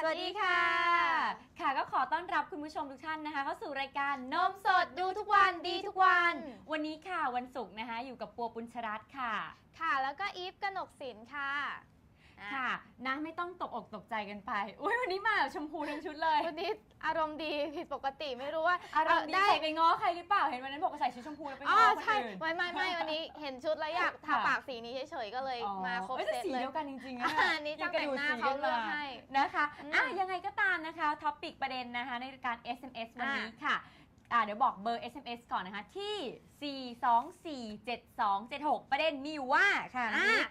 สวัสดีค่ะ ค่ะก็ขอต้อนรับคุณผู้ชมทุกท่านนะคะ เข้าสู่รายการนมสดดูทุกวันดีทุกวัน วันนี้ค่ะวันศุกร์นะคะ อยู่กับปัวปุญชรัตน์ค่ะ ค่ะ แล้วก็อีฟกนกศิลป์ค่ะอะ ค่ะ นะไม่ต้องตกอกตกใจกันไป อุ้ยวันนี้มาแบบชมพูทั้งชุดเลย วันนี้อารมณ์ดีผิดปกติไม่รู้ว่าอารมณ์ดีได้ใส่ไปง้อใครหรือเปล่า เห็นวันนั้นบอกว่าใส่ชุดชมพูแล้วไปอ๋อง้อคนใช่อื่นไม่ไม่ไม่วันนี้เห็นชุดแล้วอยากทาค่ะปากสีนี้เฉยๆก็เลยอ๋อมาครบอ้ยเซแต่ตสีเลยเดียวกันจริงๆอ่านะอันนี้ยัช่างกระแต่งดูหน้าสีเขากันเลือกมาให้นะคะอะอืมยังไงก็ตามนะคะท็อปิกประเด็นนะคะในการ SMS วันอะนี้ค่ะอะเดี๋ยวบอกเบอร์ SMS ก่อนนะคะ ที่ 4247276 ประเด็นมีอยู่ว่าค่ะอะนี่อ่า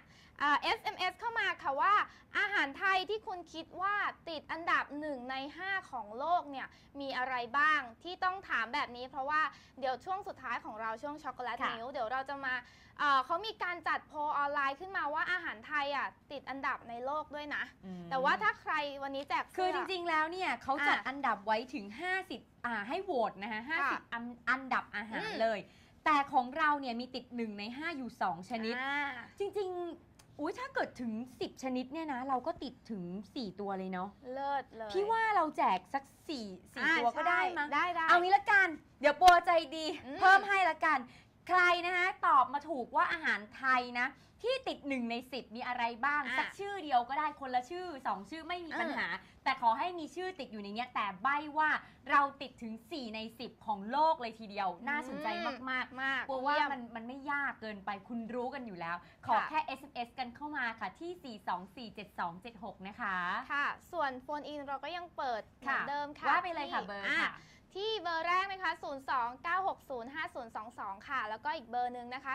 SMS เข้ามาค่ะว่า อาหารไทยที่คุณคิดว่าติดอันดับ 1 ใน 5 ของโลกเนี่ยมีอะไรบ้างที่ต้องถามแบบนี้ เพราะว่าเดี๋ยวช่วงสุดท้ายของเราช่วงช็อกโกแลตค่ะมิลเดี๋ยวเราจะมาเอ่อเขามีการจัดโพลออนไลน์ขึ้นมาว่าอาหารไทยอะติดอันดับในโลกด้วยนะอืมแต่ว่าถ้าใครวันนี้แจกคือเสื้จริง ๆ แล้วเนี่ยเขาจัดอะอันดับไว้ถึง 50อ่าให้โหวตนะคะค่ะ50อันอันดับอาหารอืมเลย แต่ของเราเนี่ยมีติด 1 ใน 5 อยู่ 2 ชนิดอ่าจริง ๆ อุ้ยถ้าเกิดถึง 10 ชนิดเนี่ยนะ เราก็ติดถึง 4 ตัวเลยเนาะเลิศเลยพี่ว่าเราแจกสัก4อ่า4ตัวก็ได้ใช่มั้งได้ได้ เอางี้ละกัน เดี๋ยวปัวใจดี อืม เพิ่มให้ละกัน ใครนะคะตอบมาถูกว่าอาหารไทยนะ ที่ติด1ใน10มีอะไรบ้าง อะสักชื่อเดียวก็ได้คนละชื่อ2ชื่อไม่มีปัญหา แต่ขอให้มีชื่อติดอยู่ในเนี้ยแต่ใบว่าเราติดถึง 4 ใน 10 ของโลกเลยทีเดียว น่าสนใจมากมากๆกลัวว่าเยี่ย มันมันไม่ยากเกินไปคุณรู้กันอยู่แล้ว ขอค่ะ แค่ SMS กันเข้ามาค่ะที่ 4247276 นะคะ ค่ะ ส่วนโฟนอินเราก็ยังเเปิดเหมือนเดิมค่ะว่าไปเลยค่ะที่เบอร์อ่ค่ะ ที่เบอร์แรกนะคะ 029605022 ค่ะ แล้วก็อีกเบอร์หนึ่งนะคะ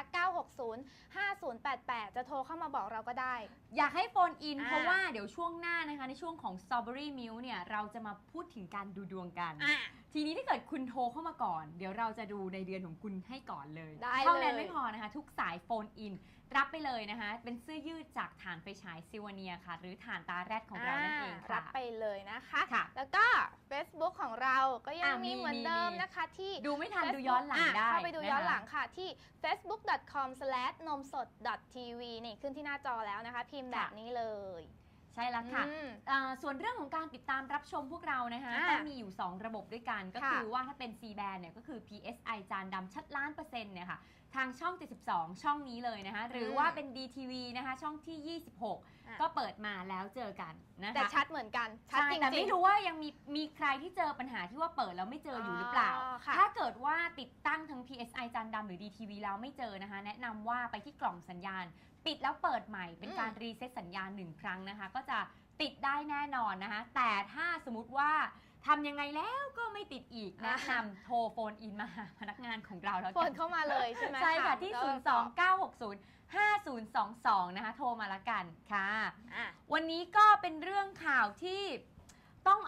9605088 จะโทรเข้ามาบอกเราก็ได้ อยากให้โฟนอิน อ่า เพราะว่าเดี๋ยวช่วงหน้านะคะ ในช่วงของ Strawberry Milk เนี่ย เราจะมาพูดถึงการดูดวงกัน อะ ทีนี้ถ้าเกิดคุณโทรเข้ามาก่อน เดี๋ยวเราจะดูในเดือนของคุณให้ก่อนเลยได้เท่านั้นเลย ไม่พอนะคะ ทุกสายโฟนอิน รับไปเลยนะคะ เป็นเสื้อยืดจากฐานไฟฉายซิวเนียค่ะ หรือฐานตาแรดของเรานั่นเองรัค่ะบไปเลยนะคะ ค่ะแล้วก็ Facebook ของเราก็ยังอะมีมีเหมือนมีเดิมมี นะคะที่ ดูไม่ทัน Facebook ดูย้อนหลังได้ะเข้าไปดูย้อนนะคะหลังค่ะที่ facebook.com/ นมสด .tv นี่ขึ้นที่หน้าจอแล้วนะคะ พิมพ์แบบนี้เลยใช่แล้วค่ะ อืม อ่าส่วนเรื่องของการติดตามรับชมพวกเรานะคะอ่าก็มีอยู่ 2 ระบบด้วยกัน ก็ค่ะคือว่าถ้าเป็น C band เนี่ยก็คือ PSI จานดำชัดล้านเปอร์เซ็นต์เนี่ยค่ะ ทางช่อง 72 ช่องนี้เลยนะคะ หรือว่าเป็น DTV นะคะ ช่องที่ 26อะก็เปิดมาแล้วเจอกันนะคะแต่ชัดเหมือนกัน ชัดใช่จริงแต่ๆไม่รู้ว่ายังมีมีใครที่เจอปัญหาที่ว่าเปิดแล้วไม่เจออยู่หรือเปล่าอ๋อค่ะถ้าเกิดว่าติดตั้งทั้ง PSI จานดำหรือ DTV แล้วไม่เจอนะคะ แนะนำว่าไปที่กล่องสัญญาณ ปิดแล้วเปิดใหม่เป็นการรีเซ็ตสัญญาณหนึ่งครั้งนะคะ ก็จะติดได้แน่นอนนะคะ แต่ถ้าสมมติว่า ทำยังไงแล้วก็ไม่ติดอีกแนะนำโทรโฟนอินมาหาพนักงานของเราแล้วโฟกันนเข้ามาเลยใช่ไหมใช่ค่ะที่ แล้วก็029605022 นะคะ โทรมาละกันค่ะ อะ วันนี้ก็เป็นเรื่องข่าวที่ต้อง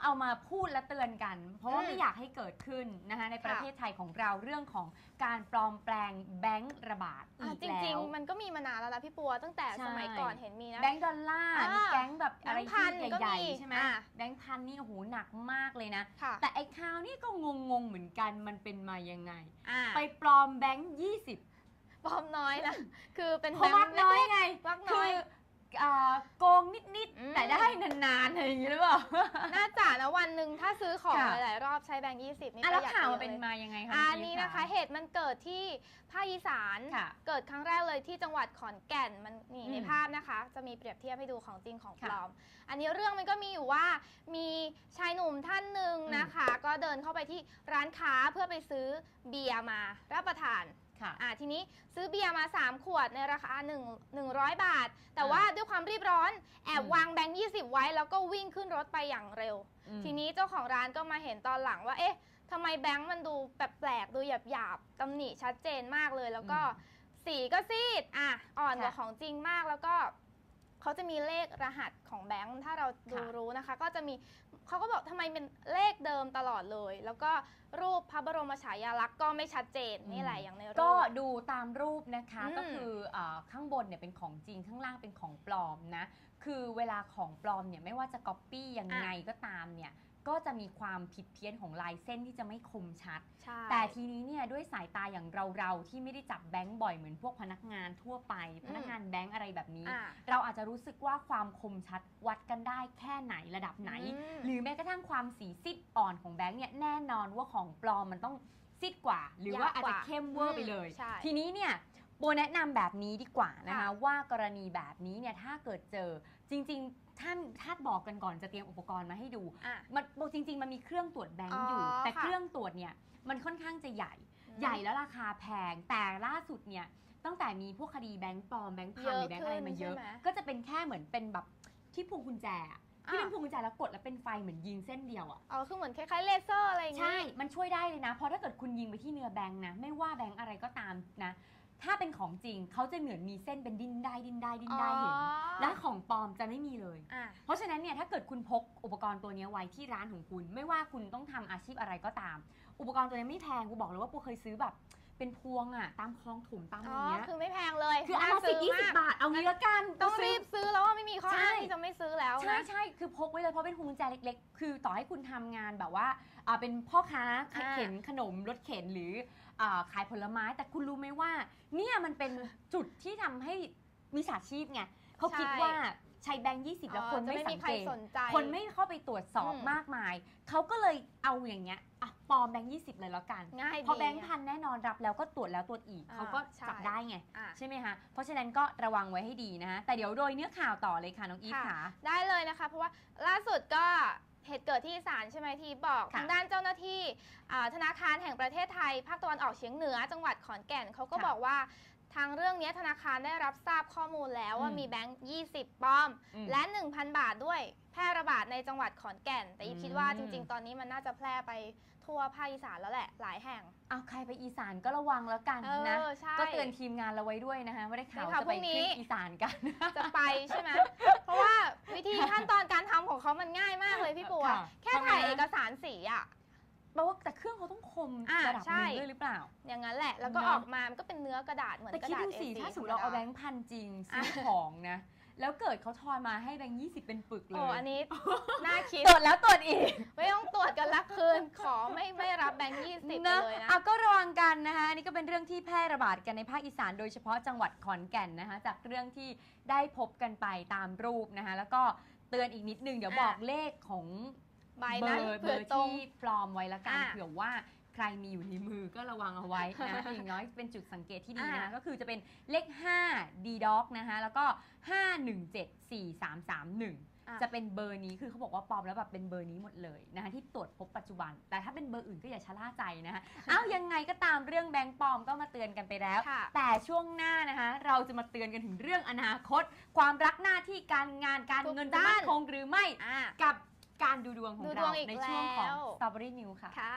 เอามาพูดและเตือนกัน เพราะว่าอืมไม่อยากให้เกิดขึ้นนะคะในประค่ะเทศไทยของเราเรื่องของการปลอมแปลงแบงก์ระบาดอะอีกจแล้ริงวๆ มันก็มีมานานแล้วนะพี่ปัวตั้งแต่ใช่ สมัยก่อนเห็นมีนะ แบงก์ดอลลาร์อ่ามีมีแก๊งแบบอะไรแบงค์พันที่ก็ใหญ่มีๆใช่ไหมอ่าแบงก์พันนี่โอ้โหหนักมากเลยนะ ค่ะแต่ไอ้ข่าวนี่ก็งงๆเหมือนกันมันเป็นมายังไง อะไปปลอมแบงก์ยี่สิบปลอมน้อยนะ คือเป็นเขามักน้อยไงมักคืน้อย ออ่าโกงนิดอืม ๆ แต่ได้นานๆอะไรอย่างนี้หรือเปล่าน่าจะนะวันหนึ่งถ้าซื้อของค่ะหลายๆรอบใช้แบงค์ยี่สิบนี่อะปแล้ระวหยัดข่าวไปมันเป็นเยอะเลยมายังไงคะอันพี่นี้นะคะเหตุมันเกิดที่ภาคอีสาน ค่ะ เกิดครั้งแรกเลยที่จังหวัดขอนแก่นมันนี่อืมในภาพนะคะ จะมีเปรียบเทียบให้ดูของจริงของปค่ะลอม อันนี้เรื่องมันก็มีอยู่ว่ามีชายหนุ่มท่านหนึ่งอืมนะคะ ก็เดินเข้าไปที่ร้านค้าเพื่อไปซื้อเบียร์มารับประทาน ค่ะ อ่าทีนี้ซื้อเบียร์มา 3 ขวดในราคา1 100 บาท แต่อ่าว่าด้วยความรีบร้อนแอบอืมวางแบงค์20 ไว้ แล้วก็วิ่งขึ้นรถไปอย่างเร็ว อืม ทีนี้เจ้าของร้านก็มาเห็นตอนหลังว่าเอ๊ะทำไมแบงค์มันดูแปลกๆดูหยาบๆตำหนิชัดเจนมากเลย แล้วก็สีก็ซีดอะอ่อนกว่าค่ะของจริงมากแล้วก็เขาจะมีเลขรหัสของแบงค์ถ้าเราดูค่ะ รู้นะคะ ก็จะมี เขาก็บอกทำไมเป็นเลขเดิมตลอดเลย แล้วก็รูปพระบรมฉายาลักษณ์ก็ไม่ชัดเจนนี่แหละอย่างในรูป ก็ดูตามรูปนะคะอืมก็คืออาข้างบนเนี่ยเป็นของจริงข้างล่างเป็นของปลอมนะ คือเวลาของปลอมเนี่ยไม่ว่าจะก๊อปปี้ยังไงก็ตามเนี่ย ก็จะมีความผิดเพี้ยนของลายเส้นที่จะไม่คมชัด ใช่ แต่ทีนี้เนี่ยด้วยสายตาอย่างเราๆที่ไม่ได้จับแบงค์บ่อยเหมือนพวกพนักงานทั่วไป พนักงานแบงค์อะไรแบบนี้ อะเราอาจจะรู้สึกว่าความคมชัดวัดกันได้แค่ไหนระดับไหน อืม หรือแม้กระทั่งความสีซีดอ่อนของแบงค์เนี่ยแน่นอนว่าของปลอมมันต้องซีดกว่า หรือว่าอาจจะเข้มเวอร์ไปเลย ใช่ ทีนี้เนี่ย โบแนะนำแบบนี้ดีกว่านะคะค่ะว่ากรณีแบบนี้เนี่ยถ้าเกิดเจอจริง ๆ ท่านท่านบอกกันก่อนจะเตรียมอุปกรณ์มาให้ดูอะ มันโบจริง ๆ มันมีเครื่องตรวจแบงค์อยู่อ๋อแต่ค่ะ เครื่องตรวจเนี่ยมันค่อนข้างจะใหญ่ ใหญ่แล้วราคาแพงแต่ล่าสุดเนี่ยตั้งแต่มีพวกคดีแบงค์ปลอมแบงค์พันหรือแบงค์อะไรมาเยอะ เยอะขึ้นใช่ไหมก็จะเป็นแค่เหมือนเป็นแบบที่พวงกุญแจอะที่เป็นอะพวงกุญแจแล้วกดแล้วเป็นไฟเหมือนยิงเส้นเดียวอะอ๋อคือเหมือนคล้ายๆเลเซอร์อะไรอย่างใช่งี้มันช่วยได้เลยนะ เพราะถ้าเกิดคุณยิงไปที่เนื้อแบงค์นะ ไม่ว่าแบงค์อะไรก็ตามนะ ถ้าเป็นของจริงเขาจะเหมือนมีเส้นเป็นดิ้นได้ดิ้นได้ดิ้นได้เห็นอ๋อและของปลอมจะไม่มีเลย อะ เพราะฉะนั้นเนี่ยถ้าเกิดคุณพกอุปกรณ์ตัวนี้ไว้ที่ร้านของคุณ ไม่ว่าคุณต้องทำอาชีพอะไรก็ตาม อุปกรณ์ตัวนี้ไม่แพงกูบอกเลยว่าปูเคยซื้อแบบ เป็นพวงอะตามคลองถุงตามอะอ๋ไรอเงี้ย คือไม่แพงเลยคือเอาน่มาสิบซื้ยี่สิมบบาท เอางี้ละกันต้องซื้รีอบซื้อแล้วว่าไม่มีข้อใช่อ้างที่จะไม่ซื้อแล้วใช่นะ ใช่คือพกไว้เลยเพราะเป็นพวงกุญแจเล็ก ๆ คือต่อให้คุณทำงานแบบว่าอ่าเป็นพ่อค้าอ่า เข็นขนมรถเข็นหรืออ่าขายผลไม้ แต่คุณรู้ไหมว่า เนี่ยมันเป็นจุดที่ทำให้มิจฉาชีพไงเขาคิดว่าใช้แบงค์ยี่สิบแล้วคนจะไม่ไม่สัมีงใครเกต สนใจ คนไม่เข้าไปตรวจสอบอืมมากมาย เขาก็เลยเอาอย่างเงี้ยอะ ปลอมแบงค์ยี่สิบเลยแล้วกัน ง่ายดี พอแบงค์พันแน่นอนรับแล้วก็ตรวจแล้วตรวจอีกอ่าเขาก็ใช่ จับได้ไง อะ ใช่ไหมคะ เพราะฉะนั้นก็ระวังไว้ให้ดีนะคะแต่เดี๋ยวโดยเนื้อข่าวต่อเลยค่ะน้องอีฟค่ะ ค่ะ ได้เลยนะคะ เพราะว่าล่าสุดก็เหตุเกิดที่อีสานใช่ไหมที่บอกค่ะทางด้านเจ้าหน้าที่อ่าธนาคารแห่งประเทศไทย ภาคตะวันออกเฉียงเหนือ จังหวัดขอนแก่นเขาก็ค่ะบอกว่า ทางเรื่องนี้ธนาคารได้รับทราบข้อมูลแล้วว่าอืมมีแบงค์ 20 ปลอมอืมและ 1,000 บาทด้วย แพร่ระบาดในจังหวัดขอนแก่น แต่อีฟคิดว่าอืมจริง ๆ ตอนนี้มันน่าจะแพร่ไปทั่วภาคอีสานแล้วแหละหลายแห่ง เอาใครไปอีสานก็ระวังแล้วกันเอนะอใช่ก็เตือนทีมงานเราไว้ด้วยนะคะว่าได้ข่าวได้ข่าวจะไปพรุ่งนี้ขึ้นอีสานกัน จะไปใช่ไหมเพราะว่าวิธีขั้นตอนการทำของเขามันง่ายมากเลยพี่ปัวค่ะแค่ทำไงถ่ายนะเอกสารสีอะ แปลว่าแต่เครื่องเขาต้องคมอ่าระดับหใช่ นึงด้วยหรือเปล่า อย่างนั้นแหละ แล้วก็เนอะ ออกมา มันก็เป็นเนื้อกระดาษเหมือนแต่กระคิดดาษ ดูสิ A4 ถ้าสมมติเราเอาแบงธรรมดค์พันจริงซื้อของนะ แล้วเกิดเขาทอนมาให้แบงค์ยี่สิบเป็นปึกเลโอ้ยอันนี้ น่าคิด ตรวจแล้วตรวจอีกไม่ต้องตรวจกันละคืน ขอไม่ไม่รับแบงค์ยี่สิบนะเลยนะเอาก็ระวังกันนะคะอันนี่ก็เป็นเรื่องที่แพร่ระบาดกันในภาคอีสานโดยเฉพาะจังหวัดขอนแก่นนะคะจากเรื่องที่ได้พบกันไปตามรูปนะคะแล้วก็เตือนอีกนิดนึงเดี๋ยวอะบอกเลขของ ใบเบอนั้นร์เบเผื่ออร์ตรง ที่ปลอมไว้ละกันอะเผื่อว่าใครมีอยู่ในมือก็ระวังเอาไว้นะ อย่างน้อยเป็นจุดสังเกตที่ดีนะอะ ก็คือจะเป็นเลข 5 d d o g นะคะแล้วก็ 51743331 อะจะเป็นเบอร์นี้คือเขาบอกว่าปลอมแล้วแบบเป็นเบอร์นี้หมดเลยนะคะที่ตรวจพบปัจจุบัน แต่ถ้าเป็นเบอร์อื่นก็อย่าชะล่าใจนะคะเอ้ายังไงก็ตามเรื่องแบงค์ปลอมก็มาเตือนกันไปแล้ว ค่ะ แต่ช่วงหน้านะคะ เราจะมาเตือนกันถึงเรื่องอนาคต ความรักหน้าที่การงานการทุกเงินจะด้าน มั่นคงหรือไม่ อะกับ การดูดวงของดูดเราวงอีกในช่วงของ แล้ว Strawberry News ค่ะ ค่ะ